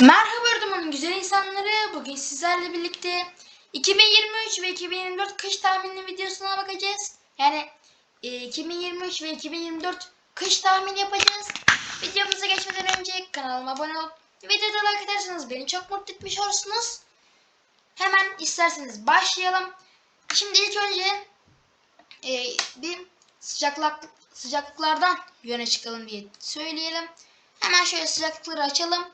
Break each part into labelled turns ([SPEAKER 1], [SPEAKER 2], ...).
[SPEAKER 1] Merhaba Erdoğan'ın güzel insanları. Bugün sizlerle birlikte 2023 ve 2024 kış tahmini videosuna bakacağız. Yani e, 2023 ve 2024 kış tahmini yapacağız. Videomuza geçmeden önce kanalıma abone olup videoda like ederseniz beni çok mutlu etmiş olursunuz. Hemen isterseniz başlayalım. Şimdi ilk önce e, bir sıcaklık sıcaklıklardan yöne çıkalım diye söyleyelim. Hemen şöyle sıcaklıkları açalım.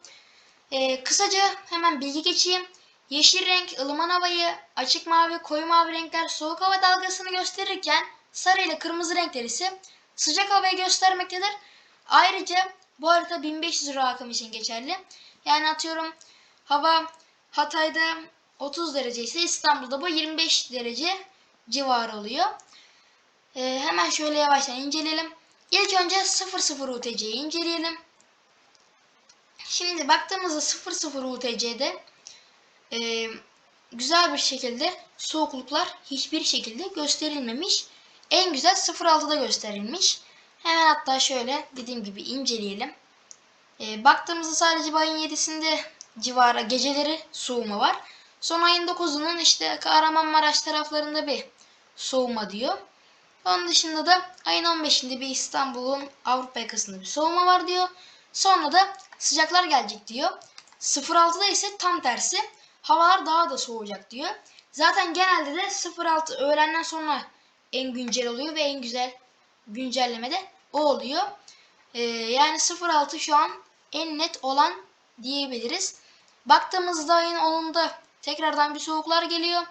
[SPEAKER 1] Ee, kısaca hemen bilgi geçeyim. Yeşil renk ılıman havayı, açık mavi, koyu mavi renkler soğuk hava dalgasını gösterirken sarı ile kırmızı renkler ise sıcak havayı göstermektedir. Ayrıca bu harita 1500 rakım için geçerli. Yani atıyorum hava Hatay'da 30 derece ise İstanbul'da bu 25 derece civarı oluyor. Ee, hemen şöyle yavaştan inceleyelim. İlk önce 00 UTC'yi inceleyelim. Şimdi baktığımızda 00 UTC'de e, güzel bir şekilde soğukluklar hiçbir şekilde gösterilmemiş. En güzel 06'da gösterilmiş. Hemen hatta şöyle dediğim gibi inceleyelim. E, baktığımızda sadece ayın 7'sinde civara geceleri soğuma var. Son ayın 9'unun işte Kahramanmaraş taraflarında bir soğuma diyor. Onun dışında da ayın 15'inde bir İstanbul'un Avrupa yakasında bir soğuma var diyor. Sonra da sıcaklar gelecek diyor. 06'da ise tam tersi. Havalar daha da soğuyacak diyor. Zaten genelde de 06 öğlenden sonra en güncel oluyor ve en güzel güncelleme de o oluyor. Ee, yani 06 şu an en net olan diyebiliriz. Baktığımızda ayın 10'unda tekrardan bir soğuklar geliyor.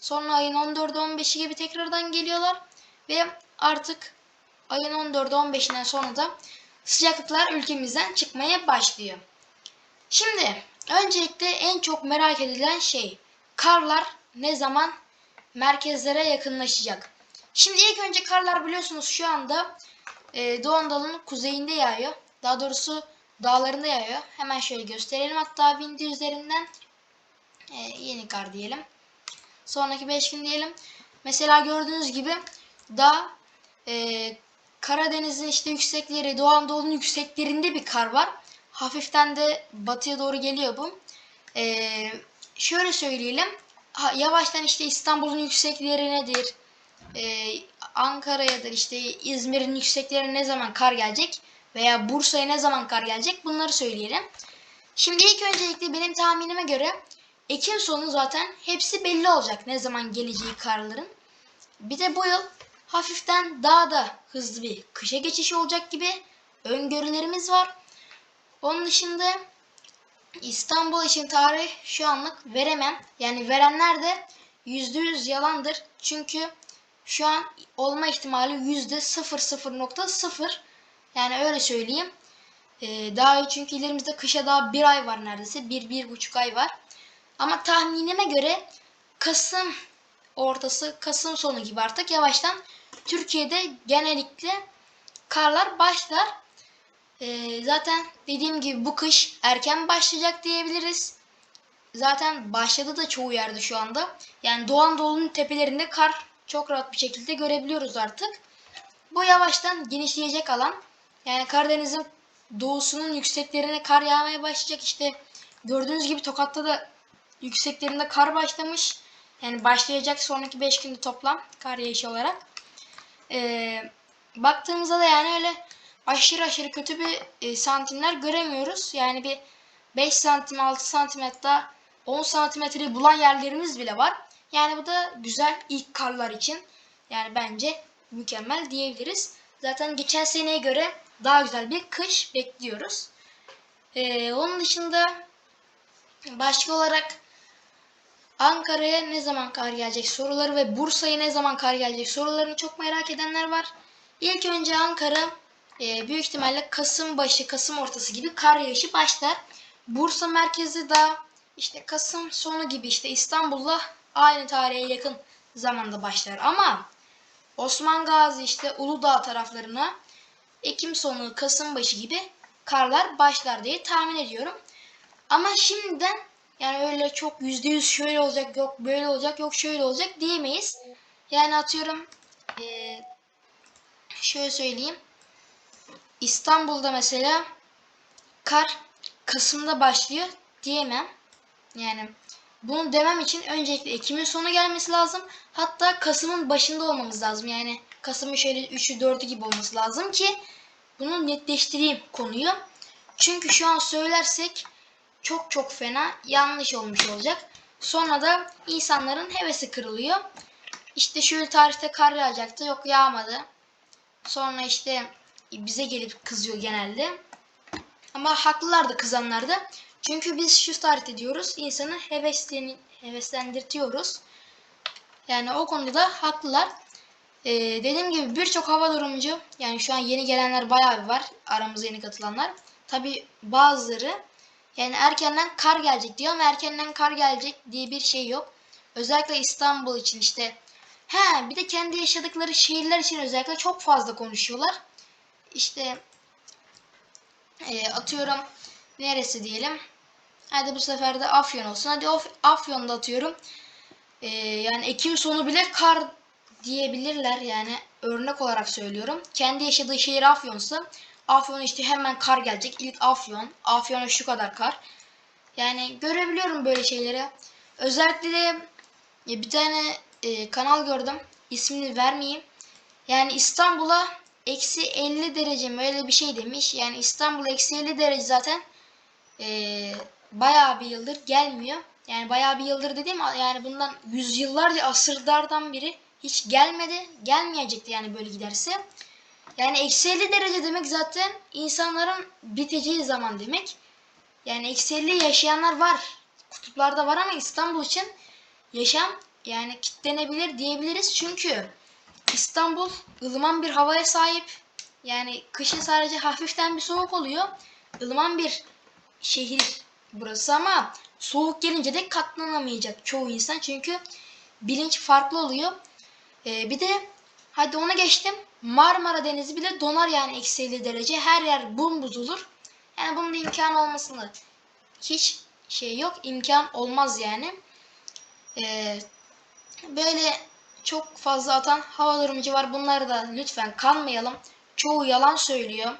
[SPEAKER 1] Sonra ayın 14'ü 15'i gibi tekrardan geliyorlar. Ve artık ayın 14'ü 15'inden sonra da sıcaklıklar ülkemizden çıkmaya başlıyor. Şimdi öncelikle en çok merak edilen şey karlar ne zaman merkezlere yakınlaşacak? Şimdi ilk önce karlar biliyorsunuz şu anda e, Doğu Anadolu'nun kuzeyinde yağıyor. Daha doğrusu dağlarında yağıyor. Hemen şöyle gösterelim hatta bindi üzerinden. E, yeni kar diyelim. Sonraki 5 gün diyelim. Mesela gördüğünüz gibi dağ e, Karadeniz'in işte yüksekleri, Doğu Anadolu'nun yükseklerinde bir kar var. Hafiften de batıya doğru geliyor bu. Ee, şöyle söyleyelim. Ha, yavaştan işte İstanbul'un yüksekleri nedir? Ee, Ankara'yadır işte İzmir'in yükseklerine ne zaman kar gelecek? Veya Bursa'ya ne zaman kar gelecek? Bunları söyleyelim. Şimdi ilk öncelikle benim tahminime göre Ekim sonu zaten hepsi belli olacak ne zaman geleceği karların. Bir de bu yıl hafiften daha da hızlı bir kışa geçiş olacak gibi öngörülerimiz var. Onun dışında İstanbul için tarih şu anlık veremem. Yani verenler de %100 yalandır. Çünkü şu an olma ihtimali %00.0 yani öyle söyleyeyim. Ee, daha çünkü ilerimizde kışa daha bir ay var neredeyse. Bir, bir buçuk ay var. Ama tahminime göre Kasım ortası, Kasım sonu gibi artık yavaştan Türkiye'de genellikle karlar başlar. Ee, zaten dediğim gibi bu kış erken başlayacak diyebiliriz. Zaten başladı da çoğu yerde şu anda. Yani Doğu Anadolu'nun tepelerinde kar çok rahat bir şekilde görebiliyoruz artık. Bu yavaştan genişleyecek alan. Yani Karadeniz'in doğusunun yükseklerine kar yağmaya başlayacak. İşte gördüğünüz gibi Tokat'ta da yükseklerinde kar başlamış. Yani başlayacak sonraki 5 günde toplam kar yağışı olarak. Ee, baktığımızda da yani öyle aşırı aşırı kötü bir e, santimler göremiyoruz. Yani bir 5 santim 6 santim hatta 10 santimetreyi bulan yerlerimiz bile var. Yani bu da güzel ilk karlar için. Yani bence mükemmel diyebiliriz. Zaten geçen seneye göre daha güzel bir kış bekliyoruz. Ee, onun dışında başka olarak Ankara'ya ne zaman kar gelecek soruları ve Bursa'ya ne zaman kar gelecek sorularını çok merak edenler var. İlk önce Ankara e, büyük ihtimalle Kasım başı, Kasım ortası gibi kar yağışı başlar. Bursa merkezi de işte Kasım sonu gibi işte İstanbul'la aynı tarihe yakın zamanda başlar. Ama Osman Gazi işte Uludağ taraflarına Ekim sonu, Kasım başı gibi karlar başlar diye tahmin ediyorum. Ama şimdiden yani öyle çok yüzde yüz şöyle olacak yok böyle olacak yok şöyle olacak diyemeyiz. Yani atıyorum ee, şöyle söyleyeyim. İstanbul'da mesela kar Kasım'da başlıyor diyemem. Yani bunu demem için öncelikle Ekim'in sonu gelmesi lazım. Hatta Kasım'ın başında olmamız lazım. Yani Kasım'ın şöyle 3'ü 4'ü gibi olması lazım ki bunu netleştireyim konuyu. Çünkü şu an söylersek çok çok fena yanlış olmuş olacak. Sonra da insanların hevesi kırılıyor. İşte şöyle tarihte kar yağacaktı. Yok yağmadı. Sonra işte bize gelip kızıyor genelde. Ama haklılar da kızanlar da. Çünkü biz şu tarihte diyoruz. insanı heveslen, heveslendirtiyoruz. Yani o konuda da haklılar. Ee, dediğim gibi birçok hava durumcu yani şu an yeni gelenler bayağı bir var. Aramıza yeni katılanlar. Tabi bazıları yani erkenden kar gelecek diyor ama erkenden kar gelecek diye bir şey yok. Özellikle İstanbul için işte he bir de kendi yaşadıkları şehirler için özellikle çok fazla konuşuyorlar. İşte e, atıyorum neresi diyelim. Hadi bu sefer de Afyon olsun. Hadi of, Afyon'da atıyorum. E, yani Ekim sonu bile kar diyebilirler yani örnek olarak söylüyorum. Kendi yaşadığı şehir Afyon'sa Afyon işte hemen kar gelecek. İlk Afyon. Afyon'a şu kadar kar. Yani görebiliyorum böyle şeyleri. Özellikle de bir tane e, kanal gördüm. İsmini vermeyeyim. Yani İstanbul'a eksi 50 derece mi öyle bir şey demiş. Yani İstanbul eksi 50 derece zaten e, bayağı bir yıldır gelmiyor. Yani bayağı bir yıldır dediğim yani bundan yüzyıllarca asırlardan biri hiç gelmedi. Gelmeyecekti yani böyle giderse. Yani eksi 50 derece demek zaten insanların biteceği zaman demek. Yani eksi 50 yaşayanlar var. Kutuplarda var ama İstanbul için yaşam yani kitlenebilir diyebiliriz. Çünkü İstanbul ılıman bir havaya sahip. Yani kışın sadece hafiften bir soğuk oluyor. ılıman bir şehir burası ama soğuk gelince de katlanamayacak çoğu insan. Çünkü bilinç farklı oluyor. Ee, bir de hadi ona geçtim. Marmara Denizi bile donar yani eksi 50 derece. Her yer buz olur. Yani bunun da imkan olmasını hiç şey yok. imkan olmaz yani. Ee, böyle çok fazla atan hava durumcu var. Bunları da lütfen kanmayalım. Çoğu yalan söylüyor.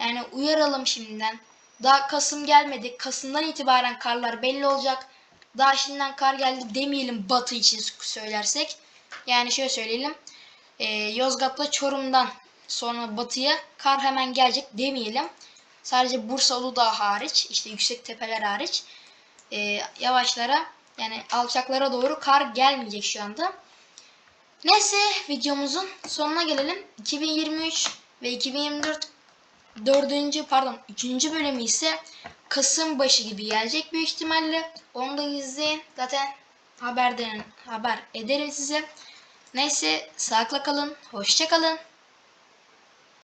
[SPEAKER 1] Yani uyaralım şimdiden. Daha Kasım gelmedi. Kasım'dan itibaren karlar belli olacak. Daha şimdiden kar geldi demeyelim batı için söylersek. Yani şöyle söyleyelim. Ee, Yozgat'la Çorum'dan sonra batıya kar hemen gelecek demeyelim. Sadece Bursa Uludağ hariç, işte yüksek tepeler hariç e, yavaşlara yani alçaklara doğru kar gelmeyecek şu anda. Neyse videomuzun sonuna gelelim. 2023 ve 2024 dördüncü pardon üçüncü bölümü ise Kasım başı gibi gelecek büyük ihtimalle. Onu da izleyin. Zaten haberden haber ederim size. Neyse sağlıkla kalın. Hoşça kalın.